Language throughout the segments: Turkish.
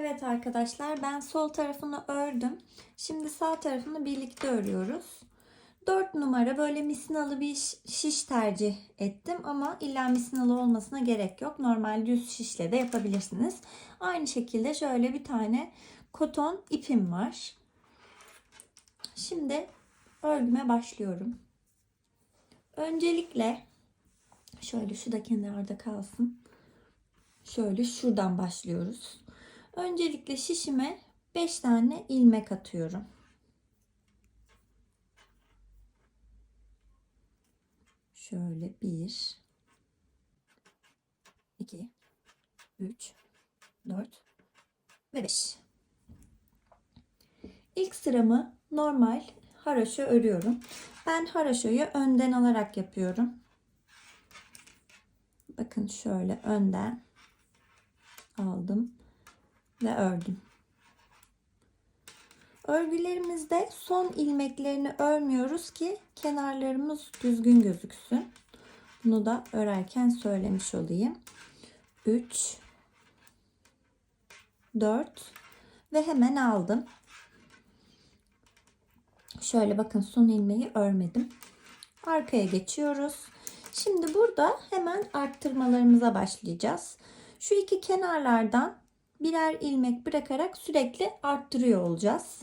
Evet arkadaşlar ben sol tarafını ördüm. Şimdi sağ tarafını birlikte örüyoruz. 4 numara böyle misinalı bir şiş- tercih ettim ama illa misinalı olmasına gerek yok. Normal düz şişle de yapabilirsiniz. Aynı şekilde şöyle bir tane koton ipim var. Şimdi örgüme başlıyorum. Öncelikle şöyle şu da kenarda kalsın. Şöyle şuradan başlıyoruz. Öncelikle şişime 5 tane ilmek atıyorum. Şöyle 1 2 3 4 ve 5. İlk sıramı normal haroşa örüyorum. Ben haroşayı önden alarak yapıyorum. Bakın şöyle önden aldım ve ördüm. Örgülerimizde son ilmeklerini örmüyoruz ki kenarlarımız düzgün gözüksün. Bunu da örerken söylemiş olayım. 3 4 ve hemen aldım. Şöyle bakın son ilmeği örmedim. Arkaya geçiyoruz. Şimdi burada hemen arttırmalarımıza başlayacağız. Şu iki kenarlardan birer ilmek bırakarak sürekli arttırıyor olacağız.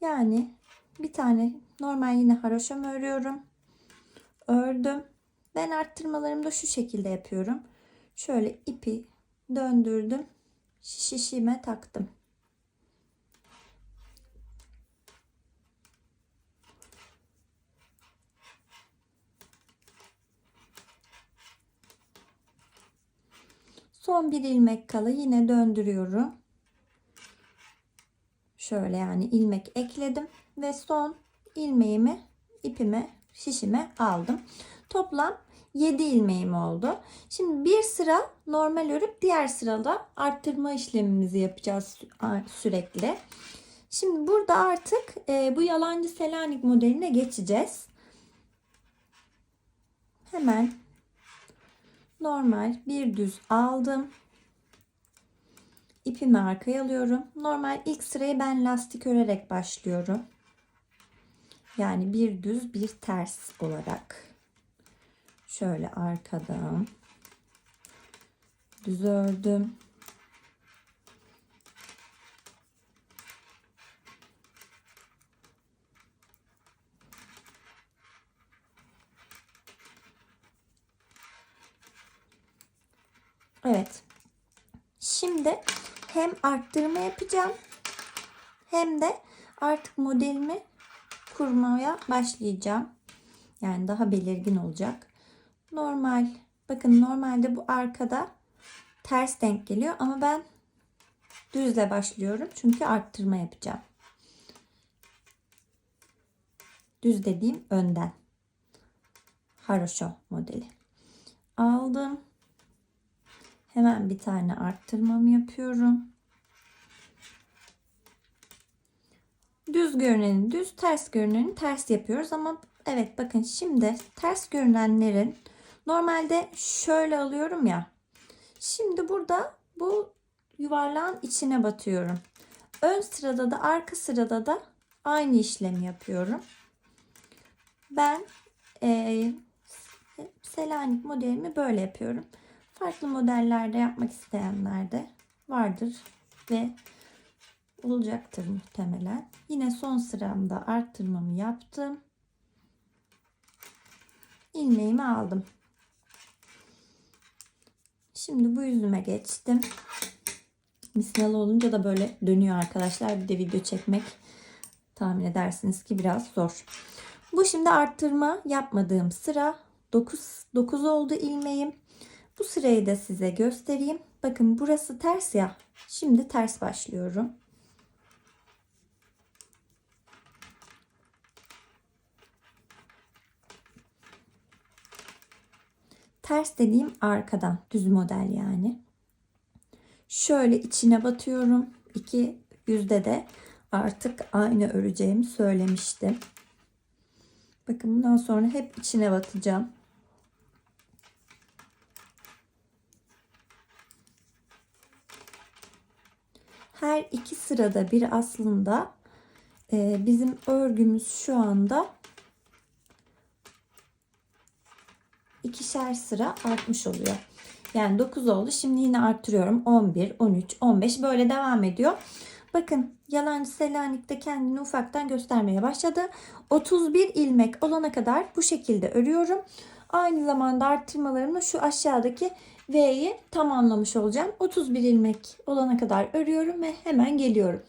Yani bir tane normal yine haroşamı örüyorum. Ördüm. Ben arttırmalarımı da şu şekilde yapıyorum. Şöyle ipi döndürdüm. Şişime taktım. Son bir ilmek kala yine döndürüyorum. Şöyle yani ilmek ekledim ve son ilmeğimi ipime şişime aldım. Toplam 7 ilmeğim oldu. Şimdi bir sıra normal örüp diğer sırada arttırma işlemimizi yapacağız sürekli. Şimdi burada artık e, bu yalancı Selanik modeline geçeceğiz. Hemen normal bir düz aldım. İpimi arkaya alıyorum. Normal ilk sırayı ben lastik örerek başlıyorum. Yani bir düz bir ters olarak. Şöyle arkadan düz ördüm. Evet. Şimdi hem arttırma yapacağım hem de artık modelimi kurmaya başlayacağım. Yani daha belirgin olacak. Normal. Bakın normalde bu arkada ters denk geliyor ama ben düzle başlıyorum. Çünkü arttırma yapacağım. Düz dediğim önden. Haroşo modeli. Aldım. Hemen bir tane arttırmamı yapıyorum. Düz görüneni düz, ters görüneni ters yapıyoruz ama evet bakın şimdi ters görünenlerin normalde şöyle alıyorum ya. Şimdi burada bu yuvarlağın içine batıyorum. Ön sırada da arka sırada da aynı işlemi yapıyorum. Ben e, Selanik modelimi böyle yapıyorum. Farklı modellerde yapmak isteyenler de vardır ve olacaktır muhtemelen. Yine son sıramda arttırmamı yaptım. ilmeğimi aldım. Şimdi bu yüzüme geçtim. Misinalı olunca da böyle dönüyor arkadaşlar. Bir de video çekmek tahmin edersiniz ki biraz zor. Bu şimdi arttırma yapmadığım sıra 9, 9 oldu ilmeğim. Bu sırayı da size göstereyim. Bakın burası ters ya. Şimdi ters başlıyorum. Ters dediğim arkadan düz model yani. Şöyle içine batıyorum. İki yüzde de artık aynı öreceğimi söylemiştim. Bakın bundan sonra hep içine batacağım. her iki sırada bir aslında e, bizim örgümüz şu anda ikişer sıra artmış oluyor. Yani 9 oldu. Şimdi yine arttırıyorum. 11, 13, 15 böyle devam ediyor. Bakın yalancı Selanik de kendini ufaktan göstermeye başladı. 31 ilmek olana kadar bu şekilde örüyorum. Aynı zamanda arttırmalarımla şu aşağıdaki V'yi tamamlamış olacağım. 31 ilmek olana kadar örüyorum ve hemen geliyorum.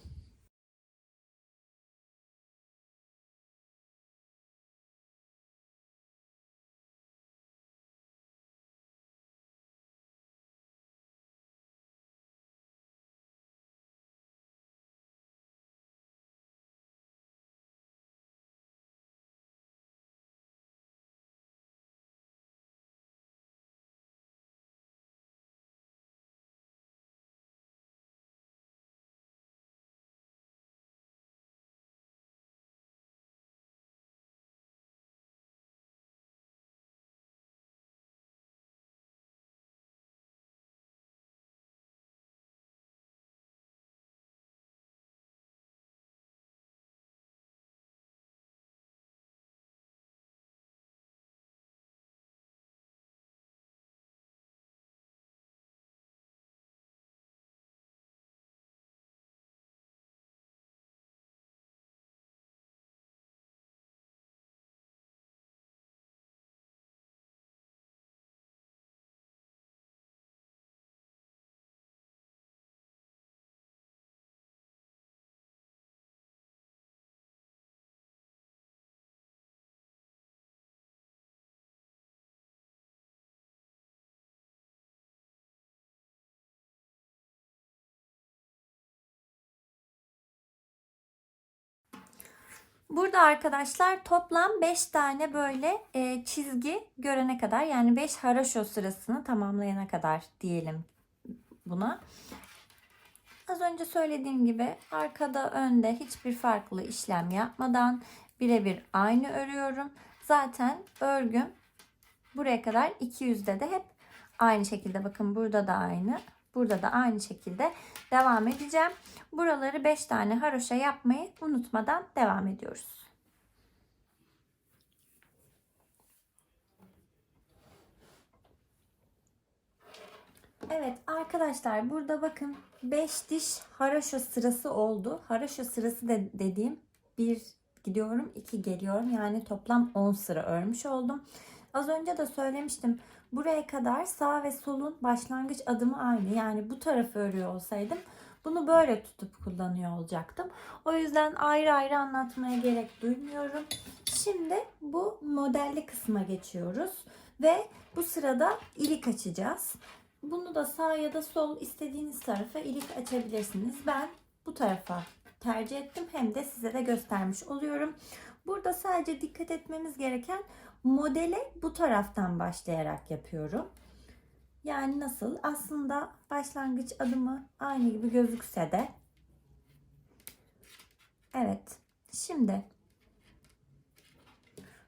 Burada arkadaşlar toplam 5 tane böyle e, çizgi görene kadar yani 5 haraşo sırasını tamamlayana kadar diyelim buna. Az önce söylediğim gibi arkada önde hiçbir farklı işlem yapmadan birebir aynı örüyorum. Zaten örgüm buraya kadar 200'de de hep aynı şekilde bakın burada da aynı burada da aynı şekilde devam edeceğim. Buraları 5 tane haroşa yapmayı unutmadan devam ediyoruz. Evet arkadaşlar burada bakın 5 diş haraşo sırası oldu. Haraşo sırası de dediğim bir gidiyorum 2 geliyorum. Yani toplam 10 sıra örmüş oldum. Az önce de söylemiştim. Buraya kadar sağ ve solun başlangıç adımı aynı. Yani bu tarafı örüyor olsaydım bunu böyle tutup kullanıyor olacaktım. O yüzden ayrı ayrı anlatmaya gerek duymuyorum. Şimdi bu modelli kısma geçiyoruz. Ve bu sırada ilik açacağız. Bunu da sağ ya da sol istediğiniz tarafa ilik açabilirsiniz. Ben bu tarafa tercih ettim. Hem de size de göstermiş oluyorum. Burada sadece dikkat etmemiz gereken modele bu taraftan başlayarak yapıyorum. Yani nasıl? Aslında başlangıç adımı aynı gibi gözükse de. Evet. Şimdi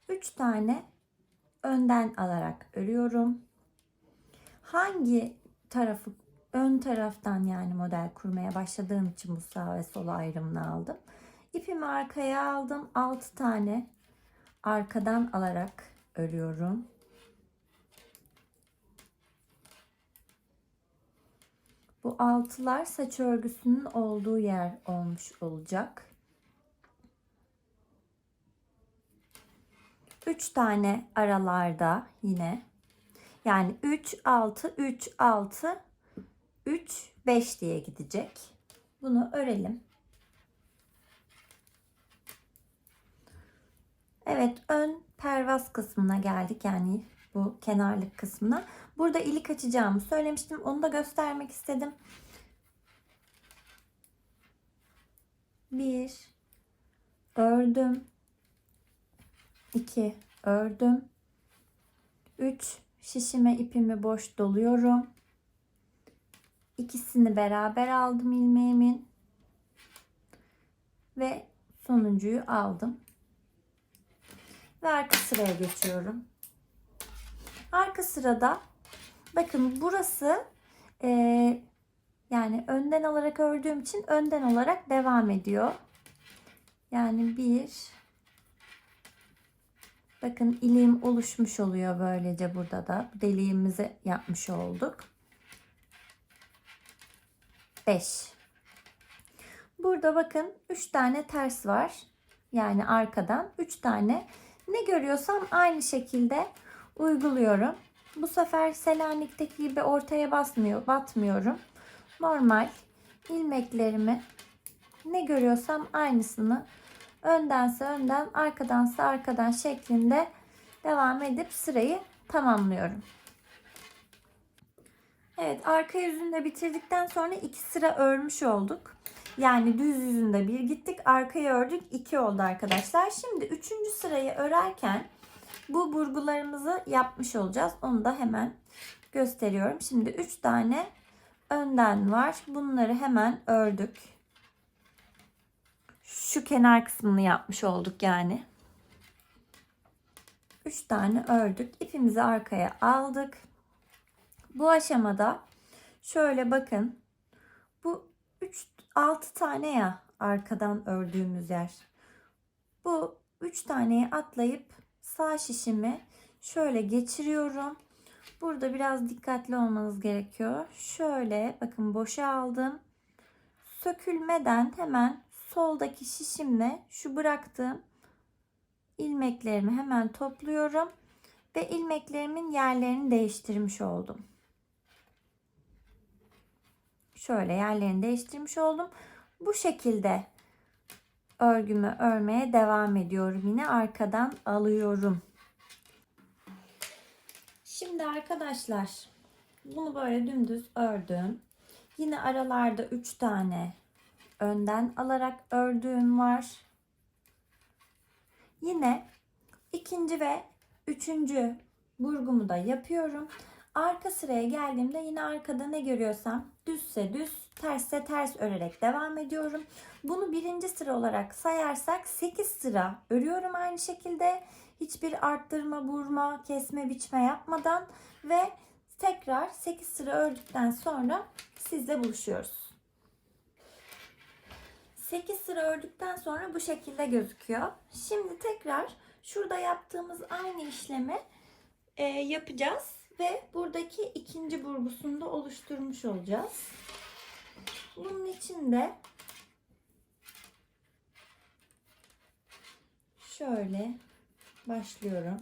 3 tane önden alarak örüyorum. Hangi tarafı ön taraftan yani model kurmaya başladığım için bu sağ ve sol ayrımını aldım. İpimi arkaya aldım. 6 tane arkadan alarak örüyorum. Bu altılar saç örgüsünün olduğu yer olmuş olacak. 3 tane aralarda yine yani 3 6 3 6 3 5 diye gidecek. Bunu örelim. Evet ön pervaz kısmına geldik yani bu kenarlık kısmına. Burada ilik açacağımı söylemiştim. Onu da göstermek istedim. Bir ördüm. 2 ördüm. 3 şişime ipimi boş doluyorum. İkisini beraber aldım ilmeğimin. Ve sonuncuyu aldım. Ve arka sıraya geçiyorum. Arka sırada bakın burası e, Yani önden alarak ördüğüm için önden olarak devam ediyor. Yani bir bakın iliğim oluşmuş oluyor böylece burada da deliğimizi yapmış olduk. 5 Burada bakın 3 tane ters var. Yani arkadan 3 tane. Ne görüyorsam aynı şekilde uyguluyorum. Bu sefer Selanik'teki gibi ortaya basmıyor, batmıyorum. Normal ilmeklerimi ne görüyorsam aynısını öndense önden, arkadansa arkadan şeklinde devam edip sırayı tamamlıyorum. Evet arka yüzünü de bitirdikten sonra iki sıra örmüş olduk. Yani düz yüzünde bir gittik arkaya ördük iki oldu arkadaşlar. Şimdi üçüncü sırayı örerken bu burgularımızı yapmış olacağız. Onu da hemen gösteriyorum. Şimdi üç tane önden var. Bunları hemen ördük. Şu kenar kısmını yapmış olduk yani. Üç tane ördük. İpimizi arkaya aldık. Bu aşamada şöyle bakın. Bu 3 6 tane ya arkadan ördüğümüz yer. Bu 3 taneyi atlayıp sağ şişimi şöyle geçiriyorum. Burada biraz dikkatli olmanız gerekiyor. Şöyle bakın boşa aldım. Sökülmeden hemen soldaki şişimle şu bıraktığım ilmeklerimi hemen topluyorum ve ilmeklerimin yerlerini değiştirmiş oldum. Şöyle yerlerini değiştirmiş oldum. Bu şekilde örgümü örmeye devam ediyorum. Yine arkadan alıyorum. Şimdi arkadaşlar bunu böyle dümdüz ördüm. Yine aralarda 3 tane önden alarak ördüğüm var. Yine ikinci ve üçüncü burgumu da yapıyorum. Arka sıraya geldiğimde yine arkada ne görüyorsam düzse düz, tersse ters örerek devam ediyorum. Bunu birinci sıra olarak sayarsak 8 sıra örüyorum aynı şekilde. Hiçbir arttırma, vurma, kesme, biçme yapmadan ve tekrar 8 sıra ördükten sonra sizle buluşuyoruz. 8 sıra ördükten sonra bu şekilde gözüküyor. Şimdi tekrar şurada yaptığımız aynı işlemi e, yapacağız ve buradaki ikinci burgusunu da oluşturmuş olacağız. Bunun için de şöyle başlıyorum.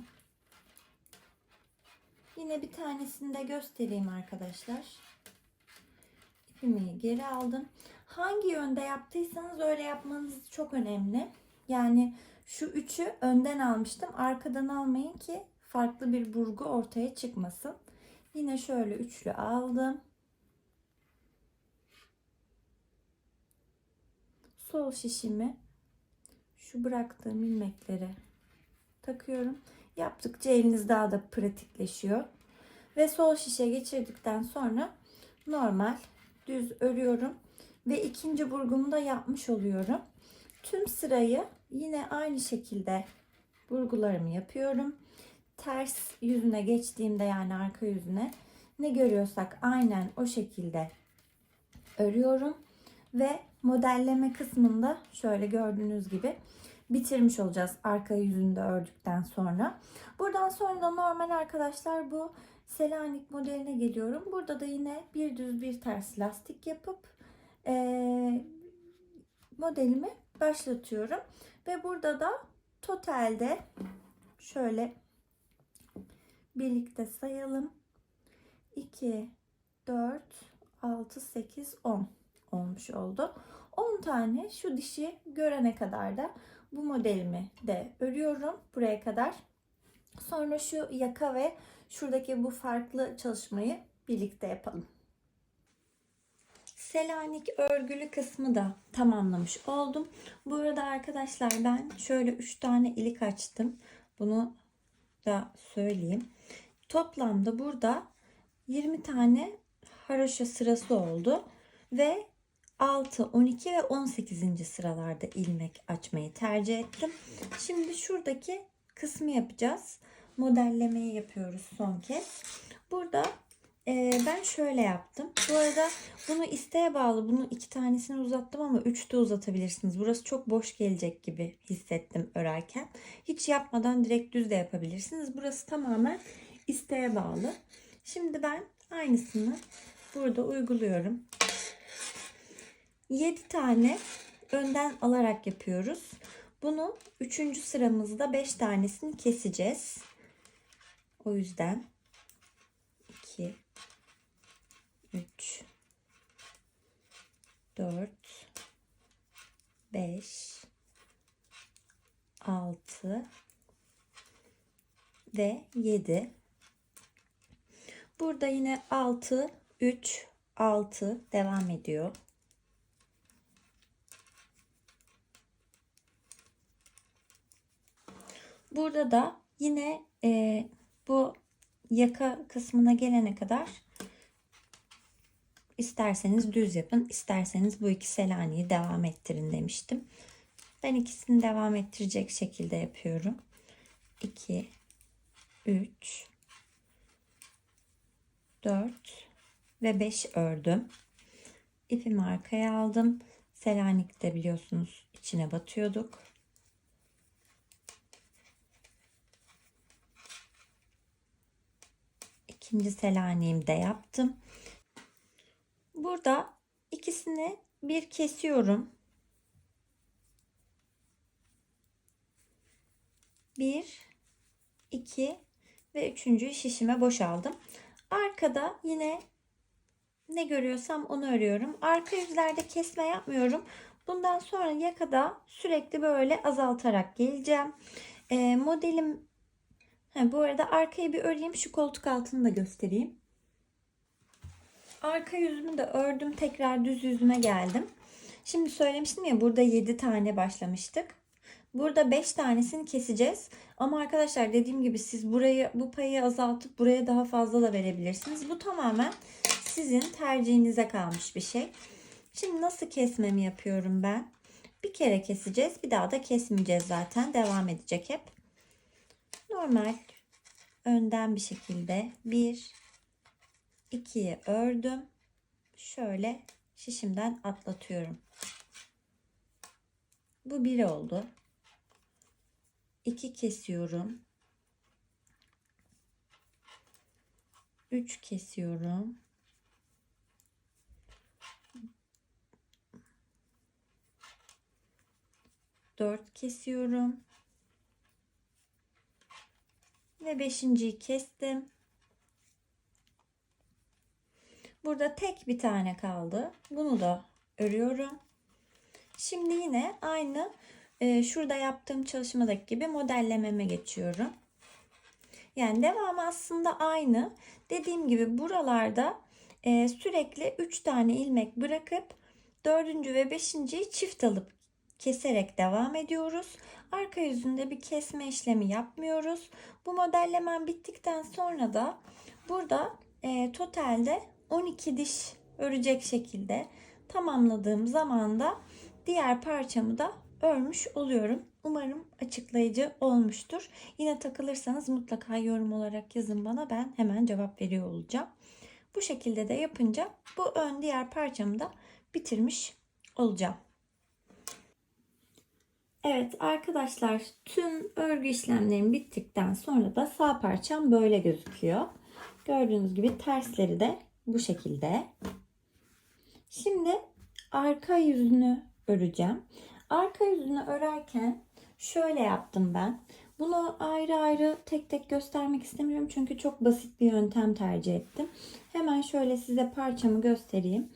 Yine bir tanesini de göstereyim arkadaşlar. İpimi geri aldım. Hangi yönde yaptıysanız öyle yapmanız çok önemli. Yani şu üçü önden almıştım. Arkadan almayın ki farklı bir burgu ortaya çıkmasın. Yine şöyle üçlü aldım. Sol şişimi şu bıraktığım ilmekleri takıyorum. Yaptıkça eliniz daha da pratikleşiyor. Ve sol şişe geçirdikten sonra normal düz örüyorum. Ve ikinci burgumu da yapmış oluyorum. Tüm sırayı yine aynı şekilde burgularımı yapıyorum ters yüzüne geçtiğimde yani arka yüzüne ne görüyorsak aynen o şekilde örüyorum ve modelleme kısmında şöyle gördüğünüz gibi bitirmiş olacağız arka yüzünde ördükten sonra. Buradan sonra da normal arkadaşlar bu Selanik modeline geliyorum. Burada da yine bir düz bir ters lastik yapıp e, modelimi başlatıyorum. Ve burada da totalde şöyle birlikte sayalım. 2, 4, 6, 8, 10 olmuş oldu. 10 tane şu dişi görene kadar da bu modelimi de örüyorum buraya kadar. Sonra şu yaka ve şuradaki bu farklı çalışmayı birlikte yapalım. Selanik örgülü kısmı da tamamlamış oldum. Bu arada arkadaşlar ben şöyle 3 tane ilik açtım. Bunu da söyleyeyim. Toplamda burada 20 tane haroşa sırası oldu ve 6, 12 ve 18. sıralarda ilmek açmayı tercih ettim. Şimdi şuradaki kısmı yapacağız. Modellemeyi yapıyoruz son kez. Burada e, ben şöyle yaptım. Bu arada bunu isteğe bağlı. Bunu iki tanesini uzattım ama üç de uzatabilirsiniz. Burası çok boş gelecek gibi hissettim örerken. Hiç yapmadan direkt düz de yapabilirsiniz. Burası tamamen isteğe bağlı. Şimdi ben aynısını burada uyguluyorum. 7 tane önden alarak yapıyoruz. Bunu 3. sıramızda 5 tanesini keseceğiz. O yüzden 2 3 4 5 6 ve 7 Burada yine 6 3 6 devam ediyor. Burada da yine e, bu yaka kısmına gelene kadar isterseniz düz yapın, isterseniz bu iki Selanik'i devam ettirin demiştim. Ben ikisini devam ettirecek şekilde yapıyorum. 2 3 4 ve 5 ördüm. İpimi arkaya aldım. Selanik'te biliyorsunuz içine batıyorduk. İkinci Selanik'imi de yaptım. Burada ikisini bir kesiyorum. Bir, iki ve üçüncüyü şişime boşaldım. Arkada yine ne görüyorsam onu örüyorum. Arka yüzlerde kesme yapmıyorum. Bundan sonra yakada sürekli böyle azaltarak geleceğim. E, modelim ha, bu arada arkayı bir öreyim. Şu koltuk altını da göstereyim. Arka yüzümü de ördüm. Tekrar düz yüzüme geldim. Şimdi söylemiştim ya burada 7 tane başlamıştık. Burada 5 tanesini keseceğiz. Ama arkadaşlar dediğim gibi siz burayı bu payı azaltıp buraya daha fazla da verebilirsiniz. Bu tamamen sizin tercihinize kalmış bir şey. Şimdi nasıl kesmemi yapıyorum ben? Bir kere keseceğiz. Bir daha da kesmeyeceğiz zaten. Devam edecek hep. Normal önden bir şekilde 1 2'ye ördüm. Şöyle şişimden atlatıyorum. Bu bir oldu. 2 kesiyorum. 3 kesiyorum. Dört kesiyorum. Ve beşinciyi kestim. Burada tek bir tane kaldı. Bunu da örüyorum. Şimdi yine aynı e, şurada yaptığım çalışmadaki gibi modellememe geçiyorum. Yani devamı aslında aynı. Dediğim gibi buralarda e, sürekli 3 tane ilmek bırakıp 4. ve 5.yi çift alıp keserek devam ediyoruz. Arka yüzünde bir kesme işlemi yapmıyoruz. Bu modellemem bittikten sonra da burada e, totalde 12 diş örecek şekilde tamamladığım zaman da diğer parçamı da örmüş oluyorum. Umarım açıklayıcı olmuştur. Yine takılırsanız mutlaka yorum olarak yazın bana. Ben hemen cevap veriyor olacağım. Bu şekilde de yapınca bu ön diğer parçamı da bitirmiş olacağım. Evet arkadaşlar tüm örgü işlemlerim bittikten sonra da sağ parçam böyle gözüküyor. Gördüğünüz gibi tersleri de bu şekilde. Şimdi arka yüzünü öreceğim. Arka yüzünü örerken şöyle yaptım ben. Bunu ayrı ayrı tek tek göstermek istemiyorum çünkü çok basit bir yöntem tercih ettim. Hemen şöyle size parçamı göstereyim.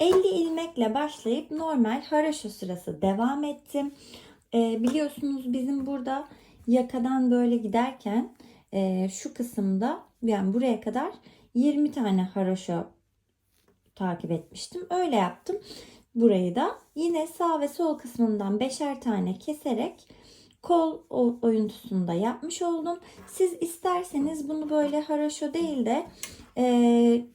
50 ilmekle başlayıp normal haraşo sırası devam ettim. Ee, biliyorsunuz bizim burada yakadan böyle giderken e, şu kısımda yani buraya kadar 20 tane haroşa takip etmiştim. Öyle yaptım. Burayı da yine sağ ve sol kısmından beşer tane keserek kol oyuntusunda yapmış oldum. Siz isterseniz bunu böyle haroşo değil de e,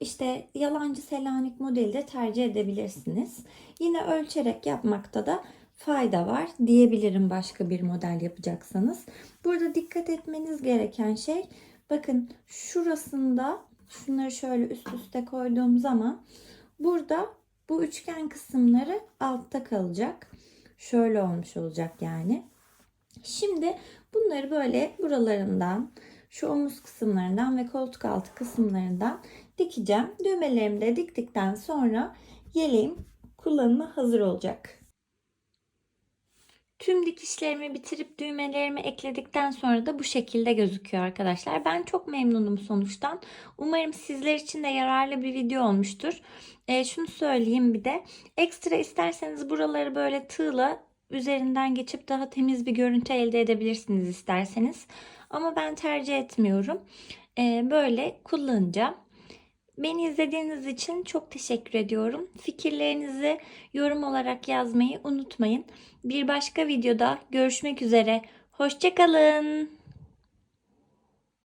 işte yalancı selanik modeli de tercih edebilirsiniz. Yine ölçerek yapmakta da fayda var diyebilirim başka bir model yapacaksanız. Burada dikkat etmeniz gereken şey bakın şurasında şunları şöyle üst üste koyduğum zaman burada bu üçgen kısımları altta kalacak. Şöyle olmuş olacak yani. Şimdi bunları böyle buralarından, şu omuz kısımlarından ve koltuk altı kısımlarından dikeceğim. Düğmelerimi de diktikten sonra yeleğim kullanıma hazır olacak. Tüm dikişlerimi bitirip düğmelerimi ekledikten sonra da bu şekilde gözüküyor arkadaşlar. Ben çok memnunum sonuçtan. Umarım sizler için de yararlı bir video olmuştur. E, şunu söyleyeyim bir de. Ekstra isterseniz buraları böyle tığla üzerinden geçip daha temiz bir görüntü elde edebilirsiniz isterseniz. Ama ben tercih etmiyorum. E, böyle kullanacağım. Beni izlediğiniz için çok teşekkür ediyorum. Fikirlerinizi yorum olarak yazmayı unutmayın. Bir başka videoda görüşmek üzere. Hoşçakalın.